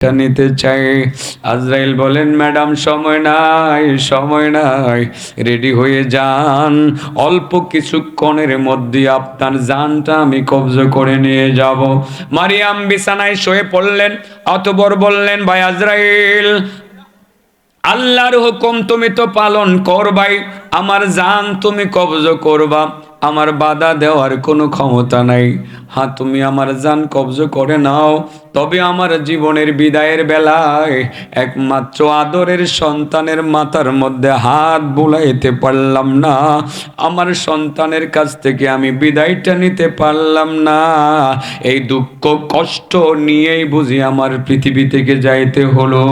এটা নিতে চাই। আজরাইল বলেন, ম্যাডাম, সময় নাই সময় নাই। রেডি হয়ে যান। অল্প কিছুক্ষণের মধ্যে আপনার জানটা আমি কবজ করে নিয়ে যাব। মারিয়াম বিছানায় শুয়ে পড়লেন, অতবর বললেন, ভাই আজরাইল, আল্লাহর হুকুম তুমি তো পালন করবাই। আমার জান তুমি কবজ করবা। আমার বাধা দেওয়ার কোনো ক্ষমতা নাই। হ্যাঁ তুমি আমার জান কবজ করে নাও। তবে আমার জীবনের বিদায়ের বেলায় একমাত্র আদরের সন্তানের মাথার মধ্যে হাত বুলাইতে পারলাম না। আমার সন্তানের কাছ থেকে আমি বিদায়টা নিতে পারলাম না। এই দুঃখ, কষ্ট নিয়েই বুঝি আমার পৃথিবী থেকে যাইতে হলো।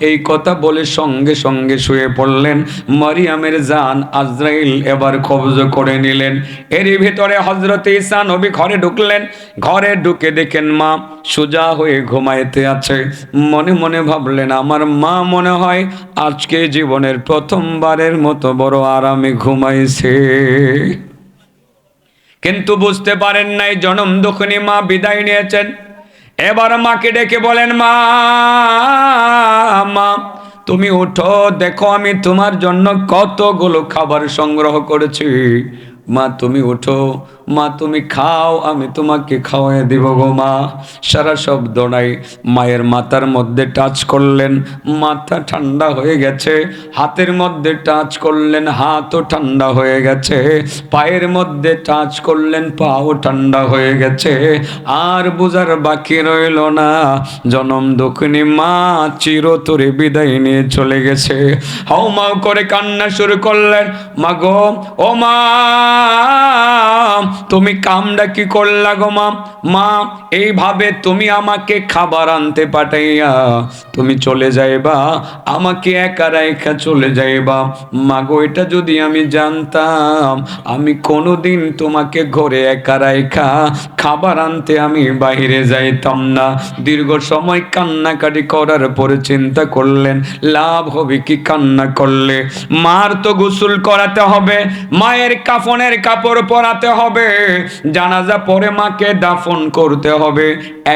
এই কথা বলে সঙ্গে সঙ্গে শুয়ে পড়লেন। মারিয়ামের জান আজরাইল এবার কবজ করে নিলেন এরই ভিতরে হজরত ঈসা নবী ঘরে ঢুকলেন। ঘরে ঢুকে দেখেন মা সোজা হয়ে ঘুমাইতে আছে। মনে মনে ভাবলেন, আমার মা মনে হয় আজকে জীবনের প্রথমবারের মতো বড় আরামে ঘুমাইছে। কিন্তু বুঝতে পারেন নাই, জনম দুঃখনী মা বিদায় নিয়েছেন। এবার মাকে ডেকে বলেন, মা মা, তুমি উঠো দেখো আমি তোমার জন্য কতগুলো খাবার সংগ্রহ করেছি। মা তুমি উঠো মা, তুমি খাও, আমি তোমাকে খাওয়াই দিব গো মা। সারা শব্দ নাই। মায়ের মাথার মধ্যে টাচ করলেন, মাথা ঠান্ডা হয়ে গেছে। হাতের মধ্যে টাচ করলেন, হাতও ঠান্ডা হয়ে গেছে। পায়ের মধ্যে টাচ করলেন, পাও ঠান্ডা হয়ে গেছে। আর বুঝার বাকি রইল না। জনম দক্ষিণী মা, চিরতরে বিদায় নিয়ে চলে গেছে। হাউ মাউ করে কান্না শুরু করলেন। মা গো, ও মা তুমি কামটা কি করলা গো মা? মা, এইভাবে তুমি আমাকে খাবার আনতে পাঠাইয়া তুমি চলে যাইবা, আমাকে একা রেখা চলে যাইবা। মা গো এটা যদি আমি জানতাম, আমি কোনোদিন তোমাকে ঘরে একা রেখা খাবার আনতে আমি বাইরে যাইতাম না। দীর্ঘ সময় কান্নাকাটি করার পরে চিন্তা করলেন, লাভ হবে কি কান্না করলে? মার তো গোসল করাতে হবে, মায়ের কাফনের কাপড় পরাতে হবে জানাজা পরে মাকে দাফন করতে হবে।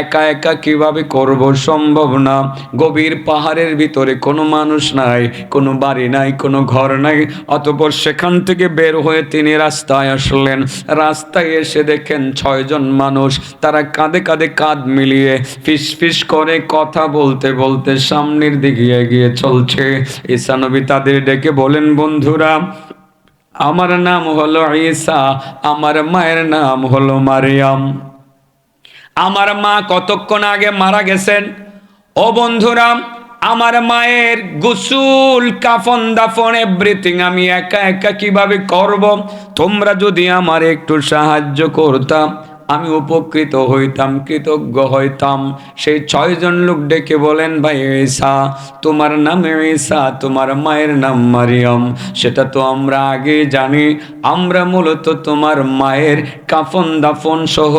একা একা কীভাবে করব সম্ভব না। গভীর পাহাড়ের ভিতরে কোনো মানুষ নাই, কোনো বাড়ি নাই, কোনো ঘর নাই। অতপর সেখান থেকে বের হয়ে তিনি রাস্তায় আসলেন। রাস্তায় এসে দেখেন ছয়জন মানুষ, তারা কাঁধে কাঁধে কাঁধ মিলিয়ে ফিস ফিস করে কথা বলতে বলতে সামনের দিকে এগিয়ে চলছে। ঈসানবী তাদের ডেকে বলেন, বন্ধুরা আমার নাম হলো ঈসা, আমার মায়ের নাম হলো মারিয়াম। আমার মা কতক্ষণ আগে মারা গেছেন? ও বন্ধুরাম আমার মায়ের গোসুল কাফন দাফন এভরিথিং আমি একা একা কীভাবে করব? তোমরা যদি আমার একটু সাহায্য করতাম আমি উপকৃত হইতাম, কৃতজ্ঞ হইতাম। সেই ছয়জন লোক ডেকে বলেন, ভাই ঈসা, তোমার নাম ঈসা, তোমার মায়ের নাম মারিয়ম। সেটা তো আমরা আগে জানি। আমরা মূলত তোমার মায়ের কাফন দাফন সহ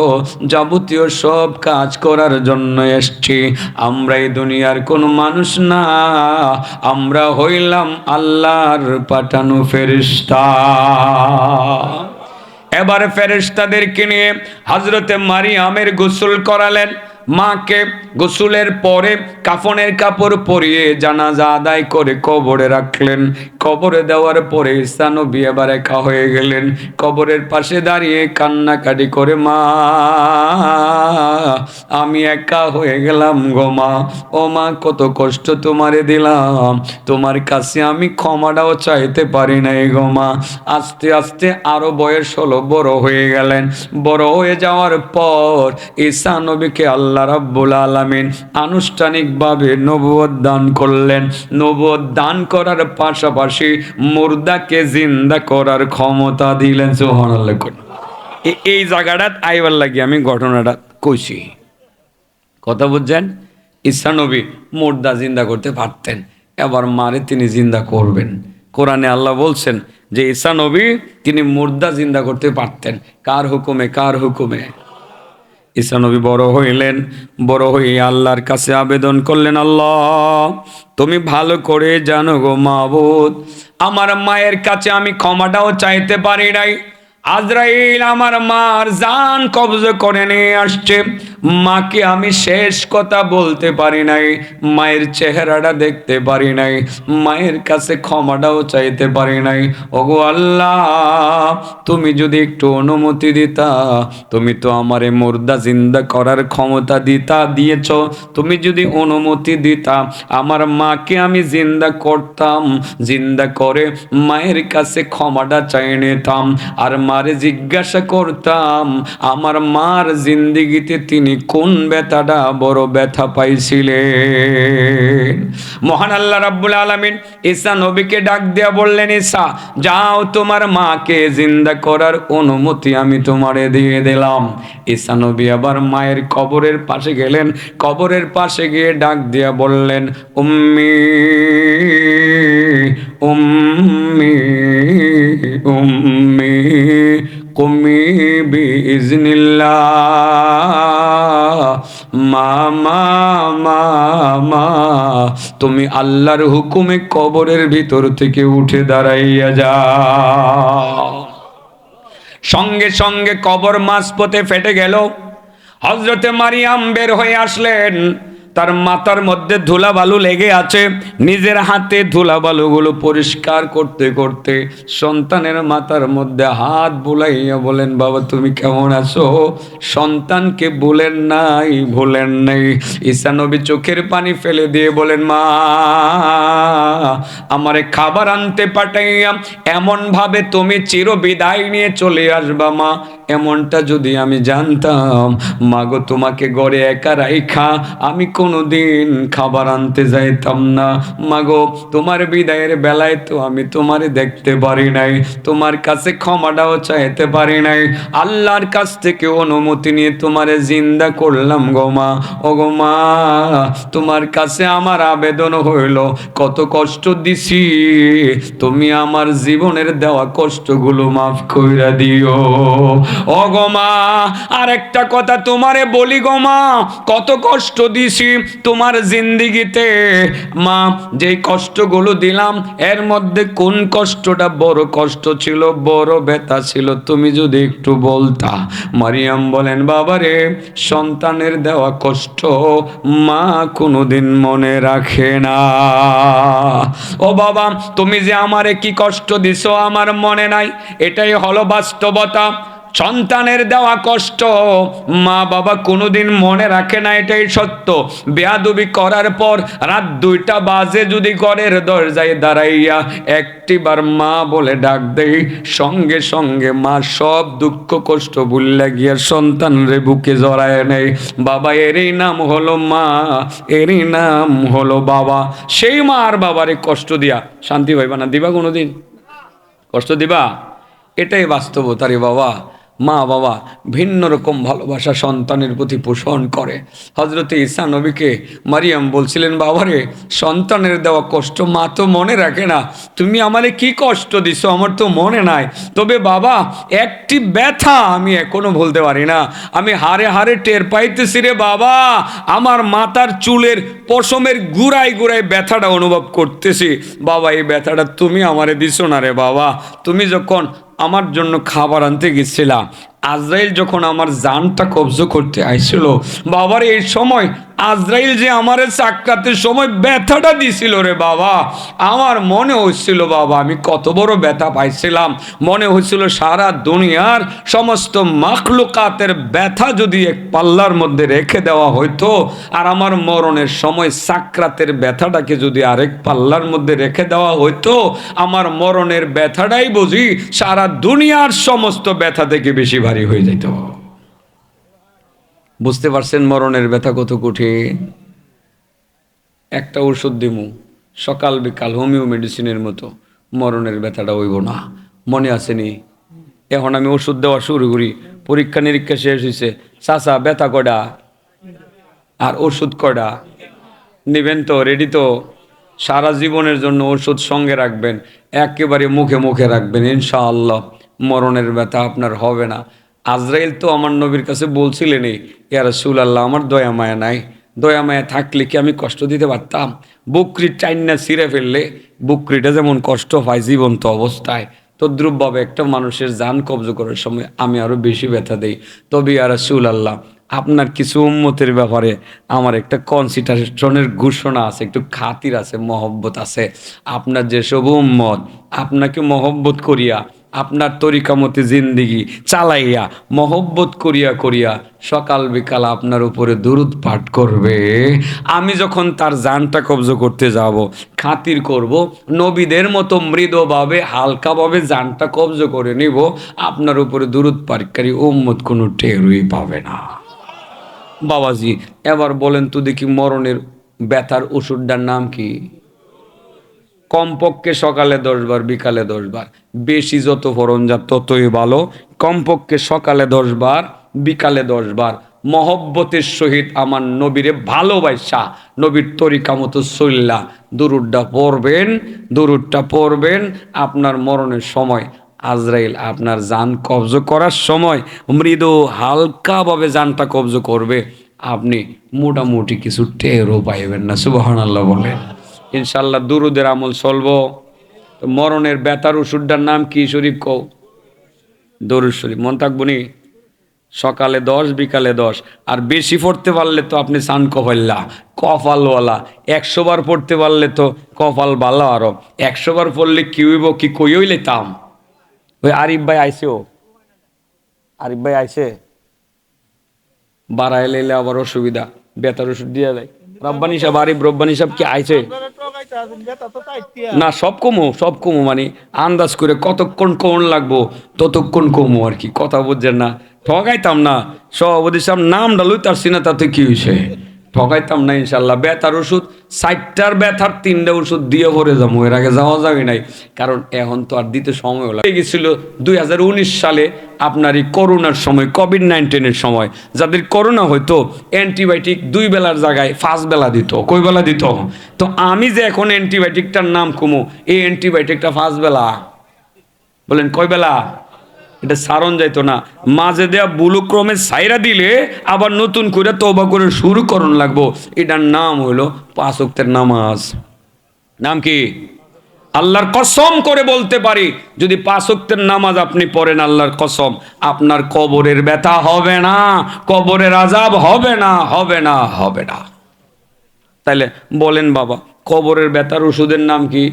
যাবতীয় সব কাজ করার জন্য এসছি। আমরা এই দুনিয়ার কোনো মানুষ না। আমরা হইলাম আল্লাহর পাঠানো ফেরিস্তা এবার ফেরেস্তাদেরকে নিয়ে হজরতে মারিয়ামের গোসল করালেন। মাকে গোসলের পরে কাফনের কাপড় পরিয়ে জানাজা আদায় করে কবরে রাখলেন। কবরে দেওয়ার পরে ইসানবী এবার একা হয়ে গেলেন। কবরের পাশে দাঁড়িয়ে কান্নাকাটি করে, মা, আমি একা হয়ে গেলাম গো মা। ও মা, কত কষ্ট তোমারে দিলাম। তোমার কাছে আমি ক্ষমাটাও চাইতে পারি নাই গো মা। আস্তে আস্তে আরও বয়স হলো, বড় হয়ে গেলেন। বড় হয়ে যাওয়ার পর ঈসা নবীকে আল্লাহ রাব্বুল আলামিন আনুষ্ঠানিকভাবে নবুয়ত দান করলেন। নবুয়ত দান করার পাশাপাশি মুর্দাকে জিন্দা করার ক্ষমতা দিলেন। সুবহানাল্লাহ এই জায়গাটাত আইবার লাগি আমি ঘটনাটা কইছি। কথা বুঝছেন? ঈসা নবী মুর্দা জিন্দা করতে পারতেন, এবার মারে তিনি জিন্দা করবেন। কোরআনে আল্লাহ বলছেন যে, ঈসা নবী তিনি মুর্দা জিন্দা করতে পারতেন। কার হুকুমে? কার হুকুমে? ঈসা নবী বড় হইলেন, বড় হয়ে আল্লাহর কাছে আবেদন করলেন, আল্লাহ, তুমি ভালো করে জানো গো মাহবুদ আমার মায়ের কাছে আমি ক্ষমাটাও চাইতে পারি নাই। আজরাইল আমার মার জান কবজ করে নিয়ে আসছে। মাকে আমি শেষ কথা বলতে পারি নাই, মায়ের চেহারাটা দেখতে পারি নাই, মায়ের কাছে ক্ষমাটাও চাইতে পারি নাই। ওগো আল্লাহ, তুমি যদি একটু অনুমতি দিতা, তুমি তো আমারে মুর্দা জিন্দা করার ক্ষমতা দিতা, দিয়েছ। তুমি যদি অনুমতি দিতা, আমার মাকে আমি জিন্দা করতাম, জিন্দা করে মায়ের কাছে ক্ষমাটা চাই নিতাম, আর মারে জিজ্ঞাসা করতাম, আমার মার জিন্দিগিতে তিনি কোন ব্যথাটা বড় ব্যথা পাইছিলেন? মহান আল্লাহ রাব্বুল আলামিন ঈসা নবীকে ডাক দিয়া বললেন, ঈসা, যাও তোমার মাকে জিন্দা করার অনুমতি আমি তোমারে দিয়ে দিলাম। ঈসা নবী আবার মায়ের কবরের পাশে গেলেন। কবরের পাশে গিয়ে ডাক দিয়া বললেন, উম্মি উম্মি উম্মি কুমি বিইজনিল্লাহ মামা মা তুমি আল্লাহর হুকুমে কবরের ভিতর থেকে উঠে দাঁড়াইয়া যা সঙ্গে সঙ্গে কবর মাঝপথে ফেটে গেল। হজরতে মারিয়াম বের হয়ে আসলেন। তার মাথার মধ্যে ধুলাবালু লেগে আছে। নিজের হাতে ধুলাবালুগুলো পরিষ্কার করতে করতে সন্তানের মাথার মধ্যে হাত বুলাইয়া বলেন, বাবা, তুমি কেমন আছো? সন্তানকে, বলেন নাই ভুলেন নাই। ঈসা নবী চোখের পানি ফেলে দিয়ে বলেন, মা, আমারে খাবার আনতে পাঠাইয়া এমন ভাবে তুমি চির বিদায় নিয়ে চলে আসবা মা। এমনটা যদি আমি জানতাম, মাগো, তোমাকে গড়ে একা রাইখা, আমি কোনোদিন খাবার আনতে যাইতাম না। মাগো, তোমার বিদায়ের বেলায় তো আমি তোমারে দেখতে পারি নাই, তোমার কাছে ক্ষমাটাও চাইতে পারি নাই। আল্লাহর কাছ থেকে অনুমতি নিয়ে তোমারে জিন্দা করলাম গো মা। ও গো মা, তোমার কাছে আমার আবেদন হইল, কত কষ্ট দিছি। তুমি আমার জীবনের দেওয়া কষ্টগুলো মাফ কইরা দিও। ও গো মা আর কথা তোমারে বলি গো মা, কত কষ্ট দিছি তোমার জিন্দিগিতে। মা যে কষ্টগুলো দিলাম, এর মধ্যে কোন কষ্টটা বড় কষ্ট ছিল? বড় ব্যথা ছিল, তুমি যদি একটু বলতা। মারিয়াম বলেন, বাবারে, সন্তানের দেওয়া কষ্ট মা কোনোদিন মনে রাখে না। ও বাবা, তুমি যে আমারে কি কষ্ট দিছো আমার মনে নাই। এটাই হলো বাস্তবতা। সন্তানের দেওয়া কষ্ট। মা বাবা কোনোদিন মনে রাখে না এটাই সত্য। বেয়াদবি করার পর রাত দুইটা বাজে যদি ঘরের দরজায় দাঁড়াইয়া একটিবার মা বলে ডাক দেই, সঙ্গে সঙ্গে মা সব দুঃখ কষ্ট ভুললে গিয়া সন্তান রে বুকে জড়ায় নেই বাবা, এরই নাম হলো মা, এরই নাম হলো বাবা। সেই মা আর বাবারে কষ্ট দিয়া, শান্তি ভাইবা না, দিবা কোনোদিন? কষ্ট দিবা? এটাই বাস্তবতা রে বাবা। মা বাবা ভিন্ন রকম ভালোবাসা সন্তানের প্রতি পোষণ করে। হজরতে ঈসা নবীকে মারিয়াম বলছিলেন, বাবারে, সন্তানের দেওয়া কষ্ট মা তো মনে রাখে না। তুমি আমারে কি কষ্ট দিছো? আমার তো মনে নাই। তবে বাবা, একটি ব্যথা আমি এখনও বলতে পারি না। আমি হারে হারে টের পাইতেছি রে বাবা। আমার মাথার চুলের পশমের গুড়ায় গুড়ায় ব্যথাটা অনুভব করতেছি। বাবা, এই ব্যথাটা তুমি আমারে দিছো না রে বাবা। তুমি যখন আমার জন্য খাবার আনতে গেছিলাম। আজরাইল যখন আমার জানটা কবজ করতে আইছিল, বাবার, এই সময় আজরাইল যে আমার চাকরাতের সময় ব্যথাটা দিছিল রে বাবা, আমার মনে হচ্ছিল, বাবা, আমি কত বড় ব্যথা পাইছিলাম। মনে হচ্ছিল সারা দুনিয়ার সমস্ত মাখলুকাতের ব্যথা যদি এক পাল্লার মধ্যে রেখে দেওয়া হইতো, আর আমার মরণের সময় সাকরাতের ব্যথাটাকে যদি আরেক পাল্লার মধ্যে রেখে দেওয়া হইতো, আমার মরণের ব্যথাটাই বুঝি সারা দুনিয়ার সমস্ত ব্যথা থেকে বেশি ভারী হয়ে যেত বুঝতে পারছেন মরণের ব্যথা কত কঠিন? একটা ওষুধ দিমু, সকাল বিকাল হোমিও মেডিসিনের মতো, মরণের ব্যথাটা হইব না। মনে আসেনি এখন আমি ওষুধ দেওয়া শুরু করি, পরীক্ষা নিরীক্ষা শেষ হয়েছে চাচা ব্যথা কয়টা আর ওষুধ কয়টা নেবেন তো রেডি তো। সারা জীবনের জন্য ওষুধ সঙ্গে রাখবেন, একেবারে মুখে মুখে রাখবেন, ইনশাআল্লাহ। মরণের ব্যথা আপনার হবে না। আজরাইল তো আমার নবীর কাছে বলছিলেনই, ইয়া রাসূল আল্লাহ আমার দয়া মায়া নাই। দয়া মায়া থাকলে কি আমি কষ্ট দিতে পারতাম? বুকরি টাইন্না ছিঁড়ে ফেললে, বুকরিটা যেমন কষ্ট পায় জীবন্ত অবস্থায়, তদ্রুপভাবে একটা মানুষের যান কবজ করার সময় আমি আরও বেশি ব্যথা দেই। তবে আর রাসূল আল্লাহ আপনার কিছু উম্মতের ব্যাপারে আমার একটা কনসিডারেশনের ঘোষণা আছে, একটু খাতির আছে, মহব্বত আছে। আপনার যেসব উম্মত, আপনাকে মহব্বত করিয়া আপনার তরিকা মতে জিন্দিগি চালাইয়া, মহব্বত করিয়া করিয়া সকাল বিকাল আপনার উপরে দুরুদ পাঠ করবে। আমি যখন তার জানটা কবজ করতে যাব, খাতির করব, নবীদের মতো মৃদভাবে, হালকাভাবে জানটা কবজ করে নিব, আপনার উপরে দুরুদ পাঠকারী উম্মত কোনো টেরই পাবে না। বাবাজি, এবার বলেন তো দেখি মরণের ব্যথার ওষুধটার নাম কি? কমপক্ষে সকালে দশবার, বিকালে দশবার। বেশি যত যা ততই ভালো। কমপক্ষে সকালে দশবার, বিকালে দশবার। মহব্বতের সহিত আমার নবীরে ভালোবাসা। নবীর তরিকা মতো চল্লা। দুরুদটা পড়বেন দুরুদটা পড়বেন। আপনার মরণের সময়, আজরাইল আপনার যান কবজ করার সময়, মৃদু হালকাভাবে যানটা কবজ করবে। আপনি মোটামুটি কিছু টেরও পাইবেন না। সুবাহান আল্লাহ বলেন। ইনশাল্লাহ দুরুদের আমল চলবো। তো মরণের ব্যথার ওষুধটার নাম কি, শরীফ কও? দরুদ শরীফ। মন থাকব নি? সকালে দশ, বিকালে দশ। আর বেশি পড়তে পারলে তো আপনি সান কপাল্লা কপালওয়ালা। একশো বার পড়তে পারলে তো কপাল ভালো আরও। একশো বার পড়লে কি হইব, কি কই হইলে তাম? ওই আরিফ ভাই আইসে ও। আরিফ ভাই আইসে বাড়াই লাইলে আবার অসুবিধা বেতার ওষুধ দিয়ে দেয়। রব্বানি সাহেব, আরিফ রব্বানি সাহেব কি আইছে? না, সব কমো সব কমো মানে আন্দাজ করে কতক্ষণ কোন লাগবো, ততক্ষণ কমো আর কি, কথা বুঝছেন না। ঠগাইতাম না, সভাপতি সাহেব ডালুই তার সিনহা তাতে কি হয়েছে ঠগাইতাম না ইনশাল্লাহ। ব্যথার ওষুধ ষাটটার ব্যথার তিনটা ওষুধ দিয়ে ভরে যাব। এর আগে যাওয়া যাবে নাই। কারণ এখন তো আর দিতে সময় লাগে গেছিল দুই সালে আপনার এই করোনার সময় কোভিড নাইন্টিনের সময়। যাদের করোনা হয়তো অ্যান্টিবায়োটিক দুই বেলার জায়গায় ফার্স্ট বেলা দিত। কই বেলা দিত? তো আমি যে এখন অ্যান্টিবায়োটিকটার নাম কমু, এই অ্যান্টিবায়োটিকটা ফার্স্ট বেলা। বলেন কয় বেলা? এটা সারণ যাইতো না। মাঝে দেয়া বুলুক্রমে সাইরা দিলে আবার নতুন করে তবা করে শুরু করণ লাগবো। এটার নাম হইল পাঁচক্তের নামাজ। নাম কি? আল্লাহর কসম করে বলতে পারি, যদি পাঁচক্তের নামাজ আপনি পড়েন আল্লাহর কসম, আপনার কবরের ব্যথা হবে না, কবরের আজাব হবে না হবে না হবে না। তাইলে বলেন বাবা, কবরের ব্যথার ওষুধের নাম কি?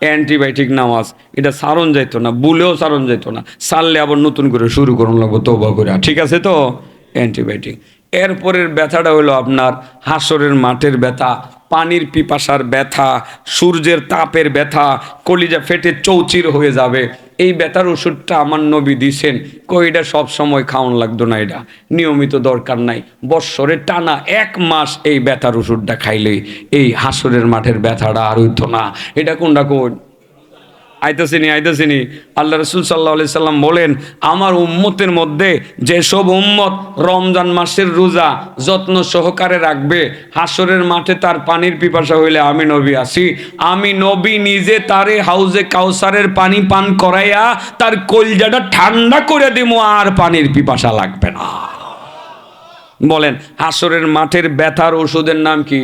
অ্যান্টিবায়োটিক নামাজ, এটা সারণ যেত না, বুলেও সারণ যেত না। সারলে আবার নতুন করে শুরু করুন, লাগবো তৌবা করে। ঠিক আছে তো? অ্যান্টিবায়োটিক। এরপরের ব্যথাটা হলো আপনার হাসরের মাঠের ব্যথা পানির পিপাসার ব্যথা, সূর্যের তাপের ব্যথা, কলিজা ফেটে চৌচির হয়ে যাবে। এই ব্যথার ওষুধটা আমার নবী দিছেন। কইটা সব সময় খাওয়ান লাগতো না এটা? নিয়মিত দরকার নাই। বৎসরে টানা এক মাস এই ব্যথার ওষুধটা খাইলে এই হাসরের মাঠের ব্যথাটা আর হইতো না। এটা কোনটা কোন আইতেছিনি আইতেছিনি আল্লাহ রসুল সাল্লাহ সাল্লাম বলেন, আমার উম্মতের মধ্যে যেসব উম্মত রমজান মাসের রোজা যত্ন সহকারে রাখবে, হাসরের মাঠে তার পানির পিপাসা হইলে আমি নবী আসি আমি নবী নিজে তারে হাউজে কাউসারের পানি পান করাইয়া তার কলজাটা ঠান্ডা করে দিব, আর পানির পিপাসা লাগবে না। বলেন, হাসরের মাঠের ব্যথার ওষুধের নাম কি?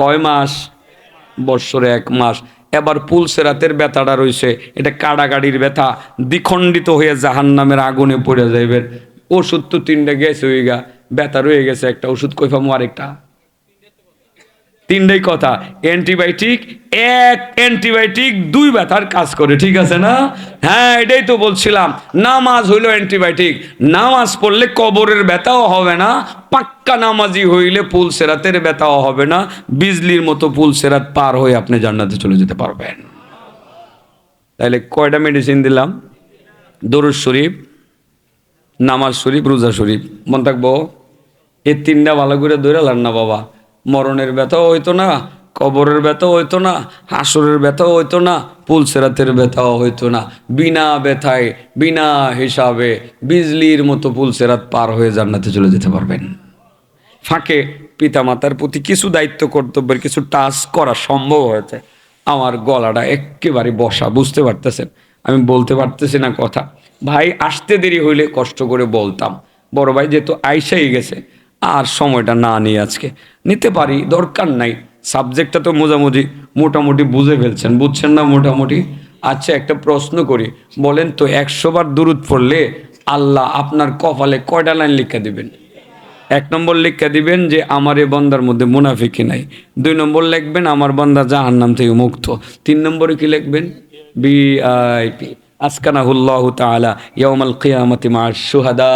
কয় মাস? বৎসরে এক মাস। এবার পুলসেরাতের ব্যথাটা রয়েছে। এটা কাড়াগাড়ির ব্যথা। দ্বিখণ্ডিত হয়ে জাহান নামের আগুনে পড়ে যাইবেন। ওষুধ তো তিনটে গেছে গা। ব্যথা রয়ে গেছে একটা। ওষুধ কইফামু আরেকটা। তিনটাই কথা, অ্যান্টিবায়োটিক, এক অ্যান্টিবায়োটিক, দুই ব্যথার কাজ করে, ঠিক আছে না? হ্যাঁ এটাই তো বলছিলাম, নামাজ হইল অ্যান্টিবায়োটিক, নামাজ পড়লে কবরের ব্যথাও হবে না, পাক্কা নামাজি হইলে পুল সেরাতের ব্যথাও হবে না, বিজলির মতো পুল সেরাত পার হয়ে আপনি জান্নাতে চলে যেতে পারবেন। তাহলে কয়টা মেডিসিন দিলাম? দরুদ শরীফ, নামাজ শরীফ, রোজা শরীফ। মন থাকব? এই তিনটা ভালো করে দৌড়ালাম না বাবা। মরণের ব্যথাও হইতো না, কবরের ব্যথাও হইতো না, হাসরের ব্যথাও হইতো না, পুলসেরাতের ব্যথাও হইতো না। বিনা ব্যথায়, বিনা হিসাবে বিজলির মতো পুলসেরাত পার হয়ে জান্নাতে চলে যেতে পারবেন। ফাঁকে পিতামাতার প্রতি কিছু দায়িত্ব, কর্তব্যের কিছু টাচ করা সম্ভব হয়েছে। আমার গলাটা একেবারে বসা, বুঝতে পারতেছেন? আমি বলতে পারতেছি না কথা। ভাই, আসতে দেরি হইলে কষ্ট করে বলতাম। বড় ভাই যেহেতু আইসাই গেছে আর সময়টা না নিয়ে আজকে। নিতে পারি, দরকার নাই। সাবজেক্টটা তো মোটামুটি মোটামুটি বুঝে ফেলছেন। বুঝছেন না মোটামুটি? আচ্ছা একটা প্রশ্ন করি। বলেন তো, একশো বার দূরত পড়লে আল্লাহ আপনার কপালে কয়টা লাইন লিখা দিবেন? এক নম্বর লিখা দিবেন যে, আমার এই বন্দার মধ্যে মুনাফিকি নাই। দুই নম্বর লিখবেন, আমার বন্দা জাহান্নাম থেকে মুক্ত। তিন নম্বরে কি লিখবেন? বিআইপি আসকানাহুল্লাহ তাআলা ইয়াউমাল কিয়ামতি মা শুহাদা।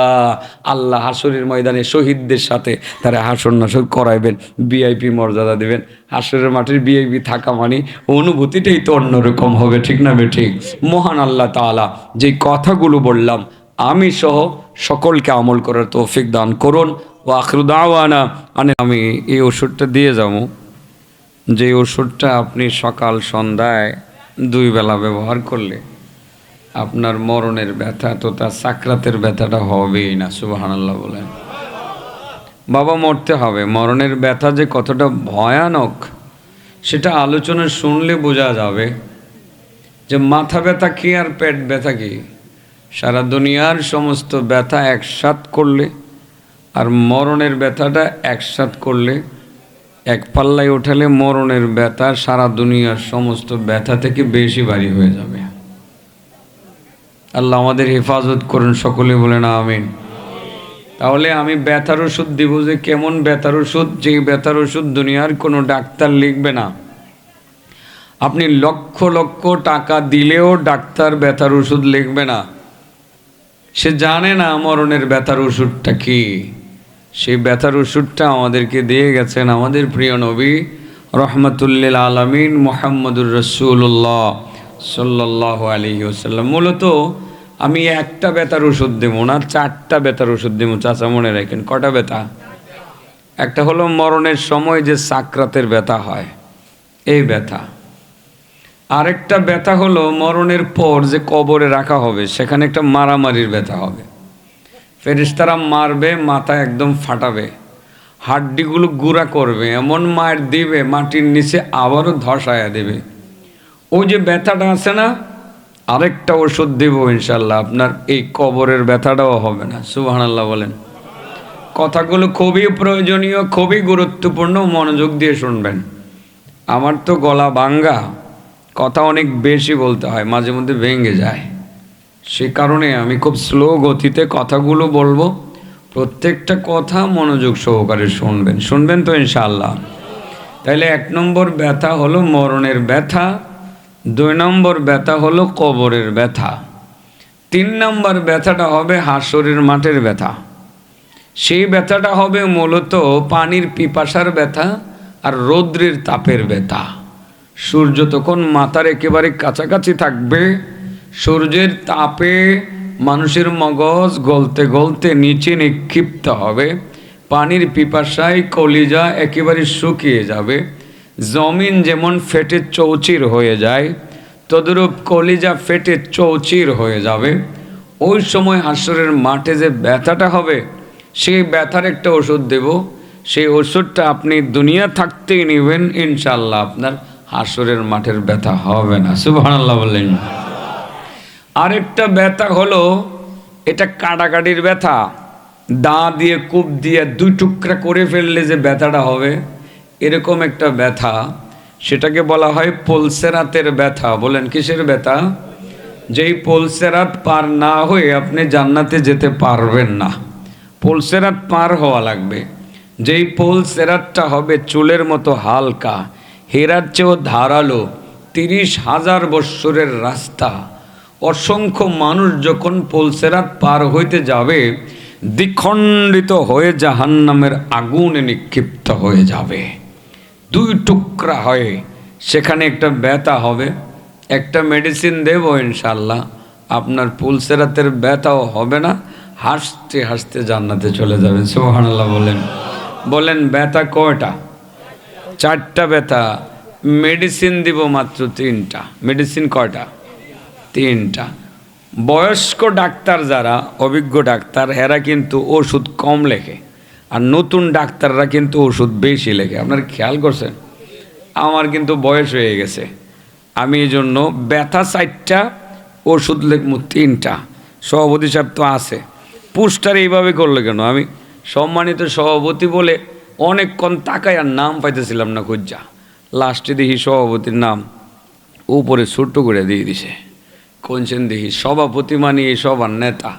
আল্লাহ হাসরের ময়দানে শহীদদের সাথে তারা হাসর নাসর করাইবেন বিআইপি মর্যাদা দিবেন। হাসরের মাঠের বিআইপি থাকা মানে অনুভূতিটাই তো অন্যরকম হবে, ঠিক না বে ঠিক? মহান আল্লাহ তাআলা যে কথাগুলো বললাম, আমি সহ সকলকে আমল করার তৌফিক দান করুন। ও আখরুদাওয়ানা মানে আমি এই ওষুধটা দিয়ে যাব। যে ওষুধটা আপনি সকাল সন্ধ্যায় দুই বেলা ব্যবহার করলে আপনার মরণের ব্যথা তো তার সাকরাতের ব্যথাটা হবেই না, সুবাহানাল্লাহ বলেন। বাবা মরতে হবে, মরণের ব্যথা যে কতটা ভয়ানক, সেটা আলোচনা শুনলে বোঝা যাবে যে মাথা ব্যথা কী আর পেট ব্যথা কী। সারা দুনিয়ার সমস্ত ব্যথা একসাথ করলে আর মরণের ব্যথাটা একসাথ করলে এক পাল্লায় ওঠালে মরণের ব্যথা সারা দুনিয়ার সমস্ত ব্যথা থেকে বেশি ভারী হয়ে যাবে। আল্লাহ আমাদের হেফাজত করুন, সকলে বলেন আমিন। তাহলে আমি ব্যথার ওষুধ দিব যে কেমন ব্যথার ওষুধ? যে ব্যথার ওষুধ দুনিয়ার কোনো ডাক্তার লিখবে না। আপনি লক্ষ লক্ষ টাকা দিলেও ডাক্তার ব্যথার ওষুধ লিখবে না। সে জানে না মরণের ব্যথার ওষুধটা কি। সেই ব্যথার ওষুধটা আমাদেরকে দিয়ে গেছেন আমাদের প্রিয় নবী, রহমতুল্লিল আলমিন মোহাম্মদুর রসুল্লাহ সাল্লাহ আলী ওসাল্লাম মূলত আমি একটা ব্যথার ওষুধ দেবো না, চারটা ব্যথার ওষুধ দেবো চাচা মনে রাখেন, কটা ব্যথা একটা হলো মরণের সময় যে সাকরাতের ব্যথা হয়, এই ব্যথা আরেকটা ব্যথা হলো মরণের পর যে কবরে রাখা হবে, সেখানে একটা মারামারির ব্যথা হবে। ফেরিস্তারা মারবে, মাথা একদম ফাটাবে, হাড্ডিগুলো গুঁড়া করবে, এমন মায়ের দিবে, মাটির নিচে আবারও ধসায়া দেবে। ওই যে ব্যথাটা আছে না, আরেকটা ওষুধ দেব ইনশাল্লাহ, আপনার এই কবরের ব্যথাটাও হবে না, সুবহানাল্লাহ বলেন। কথাগুলো খুবই প্রয়োজনীয়, খুবই গুরুত্বপূর্ণ, মনোযোগ দিয়ে শুনবেন। আমার তো গলা ভাঙ্গা, কথা অনেক বেশি বলতে হয়, মাঝে মধ্যে ভেঙে যায়। সে কারণে আমি খুব স্লো গতিতে কথাগুলো বলব, প্রত্যেকটা কথা মনোযোগ সহকারে শুনবেন শুনবেন তো ইনশাল্লাহ। তাইলে এক নম্বর ব্যথা হলো মরণের ব্যথা দুই নম্বর ব্যথা হলো কবরের ব্যথা। তিন নম্বর ব্যথাটা হবে হাসরের মাঠের ব্যথা। সেই ব্যথাটা হবে মূলত পানির পিপাসার ব্যথা আর রৌদ্রের তাপের ব্যথা। সূর্য তখন মাথার একেবারে কাছাকাছি থাকবে। সূর্যের তাপে মানুষের মগজ গলতে গলতে নিচে নিক্ষিপ্ত হবে। পানির পিপাসায় কলিজা একেবারে শুকিয়ে যাবে। জমিন যেমন ফেটে চৌচির হয়ে যায়, তদরূপ কলিজা ফেটে চৌচির হয়ে যাবে। ওই সময় হাসরের মাঠে যে ব্যথাটা হবে, সেই ব্যথার একটা ওষুধ দেব। সেই ওষুধটা আপনি দুনিয়া থাকতেই নেবেন ইনশাল্লাহ আপনার হাসরের মাঠের ব্যথা হবে না। সুবহানাল্লাহ বললেন। আরেকটা ব্যথা হলো, এটা কাটাকাটির ব্যথা। দা দিয়ে, কূপ দিয়ে দুই টুকরা করে ফেললে যে ব্যথাটা হবে এরকম একটা ব্যথা, সেটাকে বলা হয় পোলসেরাতের ব্যথা। বলেন, কিসের ব্যথা? যেই পোলসেরাত পার না হয়ে আপনি জান্নাতে যেতে পারবেন না। পোলসেরাত পার হওয়া লাগবে। যেই পোলসেরাতটা হবে চুলের মতো হালকা, হেরার চেয়েও ধারালো, তিরিশ হাজার বৎসরের রাস্তা। অসংখ্য মানুষ যখন পোলসেরাত পার হইতে যাবে, দ্বিখণ্ডিত হয়ে জাহান্নামের আগুনে নিক্ষিপ্ত হয়ে যাবে। দুই টুকরা হয়ে। সেখানে একটা ব্যথা হবে, একটা মেডিসিন দেব ইনশাল্লাহ আপনার পুলসেরাতের ব্যথাও হবে না, হাসতে হাসতে জান্নাতে চলে যাবেন। সুবহানাল্লাহ বলেন। বলেন, ব্যথা কয়টা? চারটা ব্যথা। মেডিসিন দিব মাত্র তিনটা। মেডিসিন কয়টা? তিনটা। বয়স্ক ডাক্তার যারা, অভিজ্ঞ ডাক্তার, এরা কিন্তু ওষুধ কম লেখে। আর নতুন ডাক্তাররা কিন্তু ওষুধ বেশি লেখে। আপনার খেয়াল করছেন? আমার কিন্তু বয়স হয়ে গেছে। আমি এই জন্য ব্যথা চারটা, ওষুধ লেখবো তিনটা। সভাপতি সাহেব তো আছে। পুস্টার এইভাবে করল কেন? আমি সম্মানিত সভাপতি বলে অনেকক্ষণ তাকায় আর নাম পাইতেছিলাম না খুঁজা। লাস্টে দেখি সভাপতির নাম উপরে ছোট্ট করে দিয়ে দিছে। কোনছেন দেখি সভাপতি মানে এই সবার নেতা।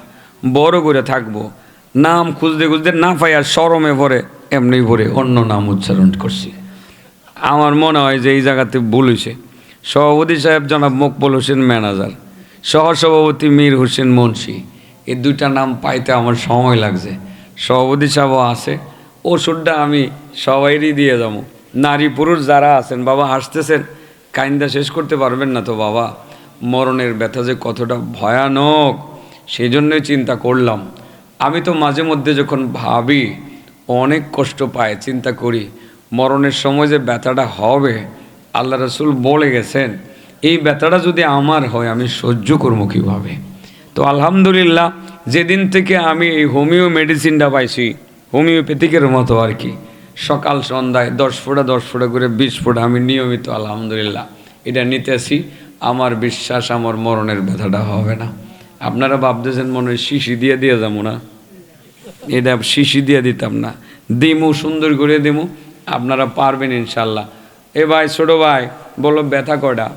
বড় করে থাকব। নাম খুঁজতে খুঁজতে না পাই আর সরমে পরে এমনি ভরে অন্য নাম উচ্চারণ করছি। আমার মনে হয় যে এই জায়গাতে ভুল হয়েছে সভাপতি সাহেব জনাব মকবুল হোসেন ম্যানেজার সহসভাপতি মীর হোসেন মুন্সি এই দুইটা নাম পাইতে আমার সময় লাগছে। সভাপতি সাহেবও আছে ওষুধটা আমি সবাইরই দিয়ে যাব। নারী পুরুষ যারা আছেন বাবা হাসতেছেন কাইন্দা শেষ করতে পারবেন না তো বাবা। মরণের ব্যথা যে কতটা ভয়ানক সেই জন্যই চিন্তা করলাম। আমি তো মাঝে মধ্যে যখন ভাবি, অনেক কষ্ট পায়, চিন্তা করি, মরণের সময় যে ব্যথাটা হবে, আল্লাহ রসুল বলে গেছেন, এই ব্যথাটা যদি আমার হয়, আমি সহ্য করব কীভাবে? তো আলহামদুলিল্লাহ, যেদিন থেকে আমি এই হোমিও মেডিসিনটা পাইছি, হোমিওপ্যাথিকের মতো আর কি, সকাল সন্ধ্যায় দশ ফোঁটা দশ ফোঁটা করে বিশ ফোঁটা আমি নিয়মিত আলহামদুলিল্লাহ এটা নিতেছি, আমার বিশ্বাস, আমার মরণের ব্যথাটা হবে না। আপনারা ভাবতেছেন মনে হয় শিশি দিয়ে দিয়ে যাব না? এটা শিশি দিয়ে দিতাম না। দিমু, সুন্দর করে দিমু, আপনারা পারবেন ইনশাল্লাহ। এ ভাই, ছোট ভাই, বলো ব্যথা কটা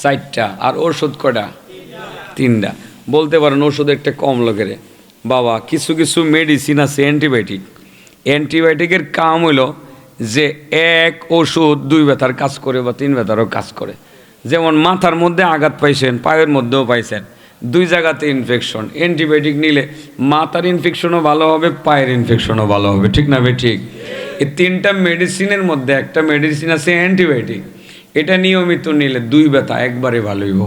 চারটা। আর ওষুধ কটা তিনটা। বলতে পারেন ওষুধ একটা কম লোকের। বাবা, কিছু কিছু মেডিসিন আছে অ্যান্টিবায়োটিক অ্যান্টিবায়োটিকের কাম হলো যে এক ওষুধ দুই ব্যথার কাজ করে বা তিন ব্যথারও কাজ করে। যেমন মাথার মধ্যে আঘাত পাইছেন, পায়ের মধ্যেও পাইছেন। দুই জায়গাতে ইনফেকশন অ্যান্টিবায়োটিক নিলে মাথার ইনফেকশনও ভালো হবে, পায়ের ইনফেকশনও ভালো হবে। ঠিক না বে ঠিক। এই তিনটা মেডিসিনের মধ্যে একটা মেডিসিন আছে অ্যান্টিবায়োটিক এটা নিয়মিত নিলে দুই ব্যথা একবারে ভালো হইব।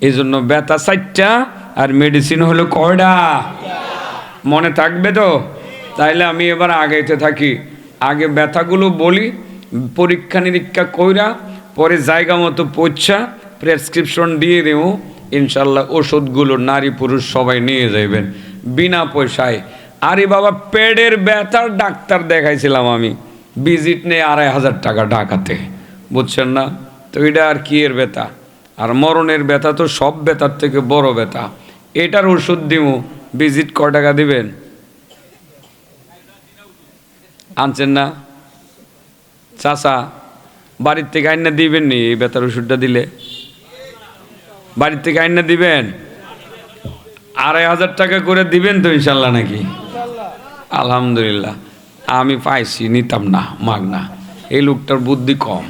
এই জন্য ব্যথা চারটা আর মেডিসিন হলো কয়টা? মনে থাকবে তো? তাইলে আমি এবার আগাইতে থাকি। আগে ব্যথাগুলো বলি পরীক্ষা নিরীক্ষা কইরা পরে জায়গা মতো পৌঁছা প্রেসক্রিপশন দিয়ে দেবো। ইনশাল্লাহ ওষুধগুলো নারী পুরুষ সবাই নিয়ে যাইবেন। বিনা পয়সায়। আরে বাবা পেডের ব্যথার ডাক্তার দেখাইছিলাম আমি। ভিজিট নেই আড়াই হাজার টাকা টাকাতে বুঝছেন না? তো এটা আর কি এর ব্যথা? আর মরণের ব্যথা তো সব ব্যথার থেকে বড় ব্যথা। এটার ওষুধ দিমু। ভিজিট ক টাকা দিবেন? আনছেন না? চাচা, বাড়ির থেকে আইনা দিবেন নি এই ব্যথার ওষুধটা দিলে? বাড়ির থেকে আইনা দিবেন? আড়াই হাজার টাকা করে দিবেন তো ইনশাল্লাহ নাকি? আলহামদুলিল্লাহ। আমি পাইছি, নিতাম না, মাগ না। এই লোকটার বুদ্ধি কম।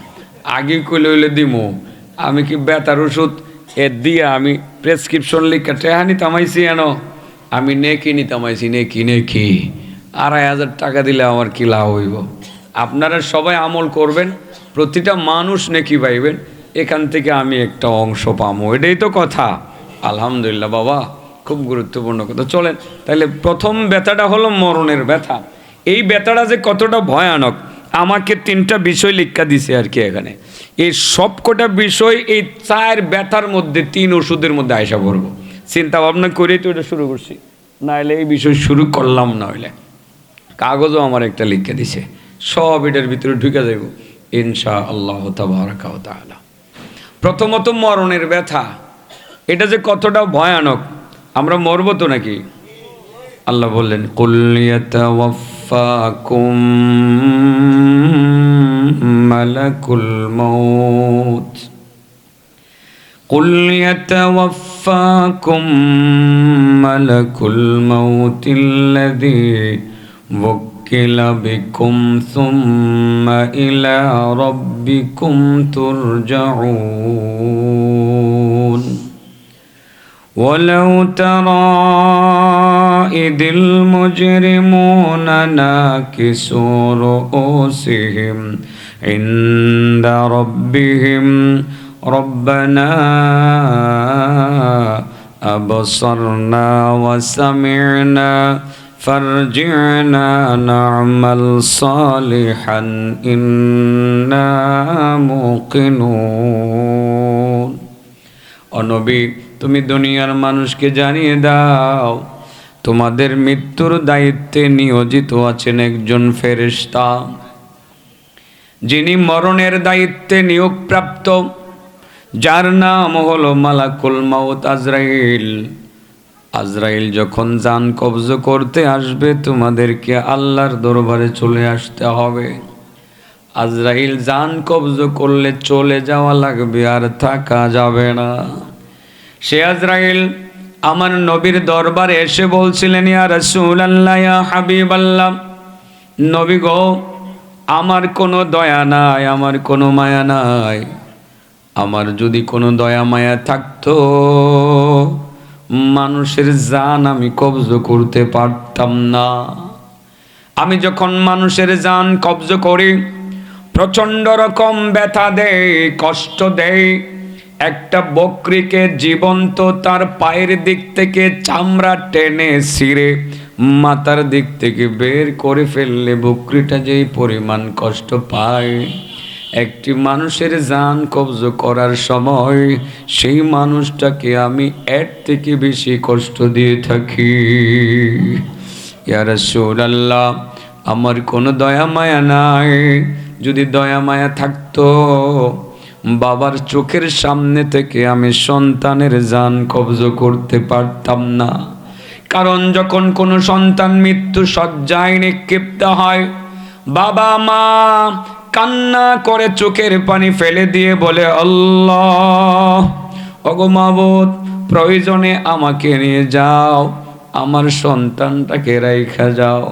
আগে কইলে হইলে দিমু। আমি কি বেতার ওষুধ এ দিয়ে আমি প্রেসক্রিপশন লিখে টেহা নিতামাইছি এন? আমি নেকি নিতামাইছি নেকি নেকি। আড়াই হাজার টাকা দিলে আমার কি লাভ হইব? আপনারা সবাই আমল করবেন, প্রতিটা মানুষ নেকি পাইবেন। এখান থেকে আমি একটা অংশ পাবো। এটাই তো কথা। আলহামদুলিল্লাহ বাবা, খুব গুরুত্বপূর্ণ কথা। চলেন, তাহলে প্রথম ব্যথাটা হলো মরণের ব্যথা। এই ব্যথাটা যে কতটা ভয়ানক, আমাকে তিনটা বিষয় লিখা দিছে আর কি এখানে। এই সবকটা বিষয় এই চার ব্যথার মধ্যে, তিন ওষুধের মধ্যে আয়সা পড়ব। চিন্তা ভাবনা করেই তো এটা শুরু করছি। নাহলে এই বিষয় শুরু করলাম না হইলে। কাগজও আমার একটা লিখে দিছে। সব এটার ভিতরে ঢুকে যাইব। ইনশা আল্লাহ তালা প্রথমত মরণের ব্যথা এটা যে কতটা ভয়ানক আমরা মরবো তো নাকি আল্লাহ বললেন কুল্লিয়াতাওয়াফাকুম মালাকুল মৌত قل يتوفاكم ملك الموت الذي وكل بكم ثم إلى ربكم ترجعون. ولو ترى إذ المجرمون ناكسوا رؤوسهم عند ربهم ربنا أبصرنا وسمعنا فارجعنا نعمل صالحا إنا موقنون অনবী তুমি দুনিয়ার মানুষকে জানিয়ে দাও তোমাদের মৃত্যুর দায়িত্বে নিয়োজিত আছেন একজন ফেরেশতা যিনি মরণের দায়িত্বে নিয়োগপ্রাপ্ত যার নাম হলো মালাকুল মাউত আজরাইল আজরাইল যখন যান কবজ করতে আসবে, তোমাদেরকে আল্লাহর দরবারে চলে আসতে হবে। আজরাইল জান কবজ করলে চলে যাওয়া লাগবে, আর থাকা যাবে না। সে আজরাইল আমার নবীর দরবারে এসে বলছিলেন, ইয়া রাসূলুল্লাহ, ইয়া হাবিবাল্লাহ, নবী গো, আমার কোনো দয়া নাই, আমার কোনো মায়া নাই। আমার যদি কোনো দয়া মায়া থাকতো মানুষের জান আমি কবজ করতে পারতাম না। আমি যখন মানুষের জান কবজ করি, প্রচণ্ড রকম ব্যথা দেয়, কষ্ট দেয়। একটা বকরিকে জীবন্ত তার পায়ের দিক থেকে চামড়া টেনে ছিঁড়ে মাথার দিক থেকে বের করে ফেললে বকরিটা যেই পরিমাণ কষ্ট পায়। একটি মানুষের জান কবজ করার সময় সেই মানুষটাকে আমি এর থেকে বেশি কষ্ট দিয়ে থাকি। ইয়ার আল্লাহ আমার কোনো দয়া মায়া নাই। যদি দয়া মায়া থাকতো, বাবার চোখের সামনে থেকে আমি সন্তানের জান কবজ করতে পারতাম না। কারণ যখন কোনো সন্তান মৃত্যু সজ্জায় নিক্ষিপ্ত হয় বাবা মা কান্না করে চোখের পানি ফেলে দিয়ে বলে, আল্লাহ অগমাবত প্রয়োজনে আমাকে নিয়ে যাও, আমার সন্তানটাকে রেখা যাও।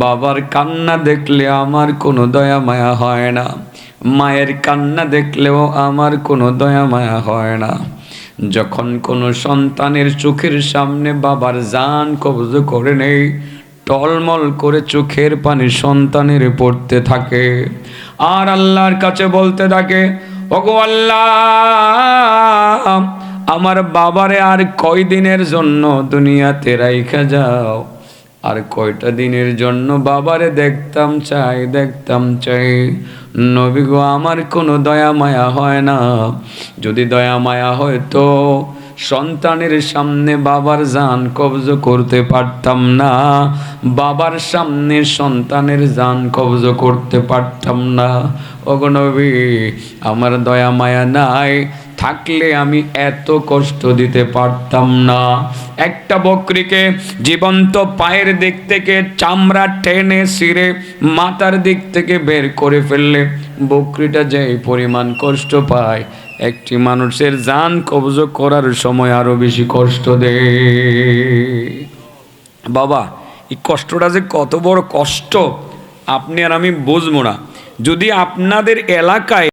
বাবার কান্না দেখলে আমার কোনো দয়া মায়া হয় না, মায়ের কান্না দেখলেও আমার কোনো দয়া মায়া হয় না। যখন কোনো সন্তানের চোখের সামনে বাবার জান কবজ করে নেই টলমল করে চোখের পানি সন্তানের পড়তে থাকে। আর আল্লাহর কাছে বলতে থাকে, ওগো আল্লাহ, আমার বাবারে আর কয় দিনের জন্য দুনিয়াতে রাইখা যাও? আর কয়টা দিনের জন্য বাবারে দেখতাম চাই দেখতাম চাই। নবী গো, আমার কোনো দয়া মায়া হয় না। যদি দয়া মায়া হয় তো সন্তানের সামনে বাবার জান কবজ করতে পারতাম না। বাবার সামনে সন্তানের জান কবজ করতে পারতাম না। অগনবী আমার দয়া মায়া নাই। থাকলে আমি এত কষ্ট দিতে পারতাম না। একটা বকরিকে জীবন্ত পায়ের দিক থেকে চামড়া টেনে ছিঁড়ে মাথার দিক থেকে বের করে ফেললে বকরিটা যেই পরিমাণ কষ্ট পায় একটি মানুষের যান কবজ করার সময় আরও বেশি কষ্ট দেয়। বাবা, এই কষ্টটা যে কত বড় কষ্ট, আপনি আর আমি বুঝব না। যদি আপনাদের এলাকায়